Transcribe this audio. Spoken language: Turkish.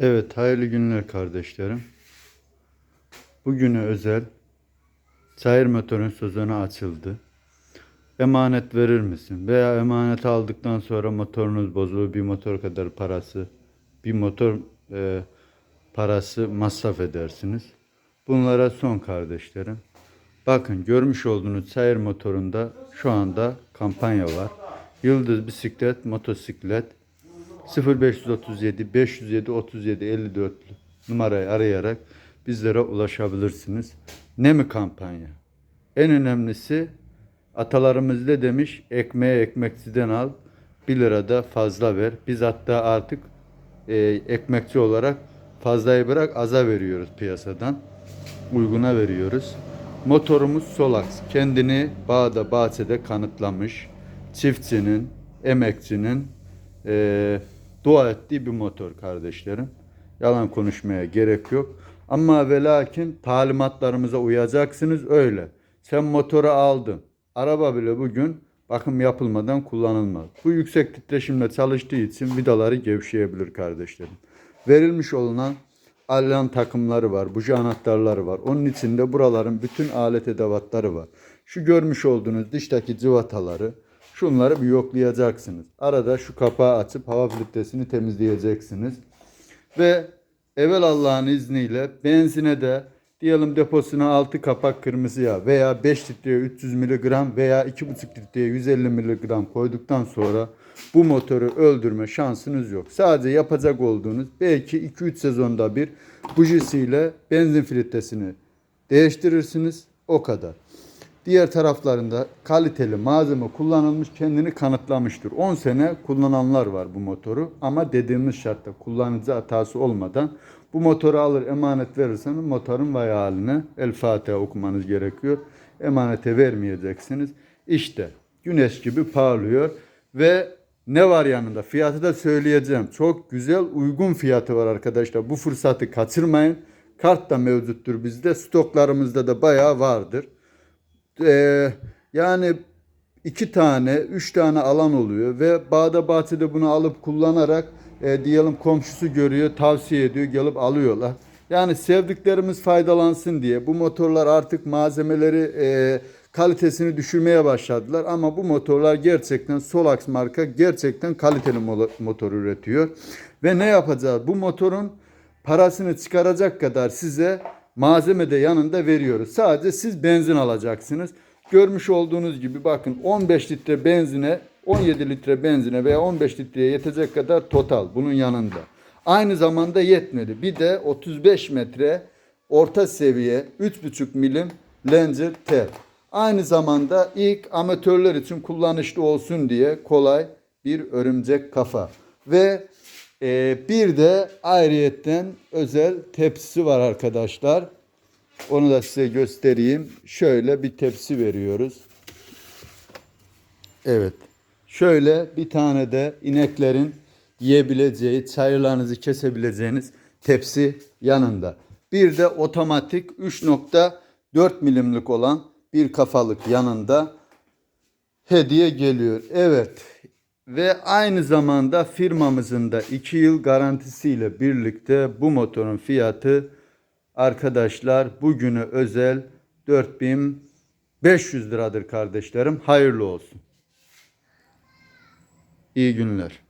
Evet, hayırlı günler kardeşlerim. Bugüne özel çayır motorun sezonu açıldı. Emanet verir misin? Veya emanet aldıktan sonra motorunuz bozulur, bir motor kadar parası, bir motor e, parası masraf edersiniz. Bunlara son kardeşlerim. Bakın görmüş olduğunuz çayır motorunda şu anda kampanya var. Yıldız bisiklet, motosiklet 0537 507 37 54 numarayı arayarak bizlere ulaşabilirsiniz. Ne mi kampanya? En önemlisi atalarımız ne demiş? Ekmeği ekmekçiden al, 1 lira da fazla ver. Biz hatta artık e, ekmekçi olarak fazlayı bırak aza veriyoruz piyasadan. Uyguna veriyoruz. Motorumuz Solax. Kendini bağda bahçede kanıtlamış. Çiftçinin, emekçinin e, dua ettiği bir motor kardeşlerim. Yalan konuşmaya gerek yok. Ama ve lakin talimatlarımıza uyacaksınız öyle. Sen motoru aldın. Araba bile bugün bakım yapılmadan kullanılmaz. Bu yüksek titreşimle çalıştığı için vidaları gevşeyebilir kardeşlerim. Verilmiş olunan alan takımları var, buji anahtarları var. Onun içinde buraların bütün alet edevatları var. Şu görmüş olduğunuz dıştaki cıvataları, şunları bir yoklayacaksınız. Arada şu kapağı açıp hava filtresini temizleyeceksiniz. Ve evvel Allah'ın izniyle benzine de diyelim deposuna 6 kapak kırmızı yağ veya 5 litreye 300 miligram veya 2,5 litreye 150 miligram koyduktan sonra bu motoru öldürme şansınız yok. Sadece yapacak olduğunuz belki 2-3 sezonda bir bujisiyle benzin filtresini değiştirirsiniz. O kadar. Diğer taraflarında kaliteli malzeme kullanılmış kendini kanıtlamıştır. 10 sene kullananlar var bu motoru ama dediğimiz şartta kullanıcı hatası olmadan bu motoru alır emanet verirseniz motorun vay haline El Fatiha okumanız gerekiyor. Emanete vermeyeceksiniz. İşte güneş gibi parlıyor ve ne var yanında? Fiyatı da söyleyeceğim. Çok güzel uygun fiyatı var arkadaşlar. Bu fırsatı kaçırmayın. Kart da mevcuttur bizde. Stoklarımızda da bayağı vardır. Ee, yani iki tane, üç tane alan oluyor ve bağda bahçede bunu alıp kullanarak e, diyelim komşusu görüyor, tavsiye ediyor, gelip alıyorlar. Yani sevdiklerimiz faydalansın diye bu motorlar artık malzemeleri e, kalitesini düşürmeye başladılar ama bu motorlar gerçekten Solax marka gerçekten kaliteli mo- motor üretiyor. Ve ne yapacağız? Bu motorun parasını çıkaracak kadar size malzeme de yanında veriyoruz. Sadece siz benzin alacaksınız. Görmüş olduğunuz gibi bakın 15 litre benzine 17 litre benzine veya 15 litreye yetecek kadar total bunun yanında. Aynı zamanda yetmedi. Bir de 35 metre orta seviye 3,5 milim Langer tel. Aynı zamanda ilk amatörler için kullanışlı olsun diye kolay bir örümcek kafa. Ve e, bir de ayrıyetten özel tepsisi var arkadaşlar. Onu da size göstereyim. Şöyle bir tepsi veriyoruz. Evet. Şöyle bir tane de ineklerin yiyebileceği, çayırlarınızı kesebileceğiniz tepsi yanında. Bir de otomatik 3.4 milimlik olan bir kafalık yanında hediye geliyor. Evet. Ve aynı zamanda firmamızın da 2 yıl garantisiyle birlikte bu motorun fiyatı arkadaşlar bugünü özel 4500 liradır kardeşlerim. Hayırlı olsun. İyi günler.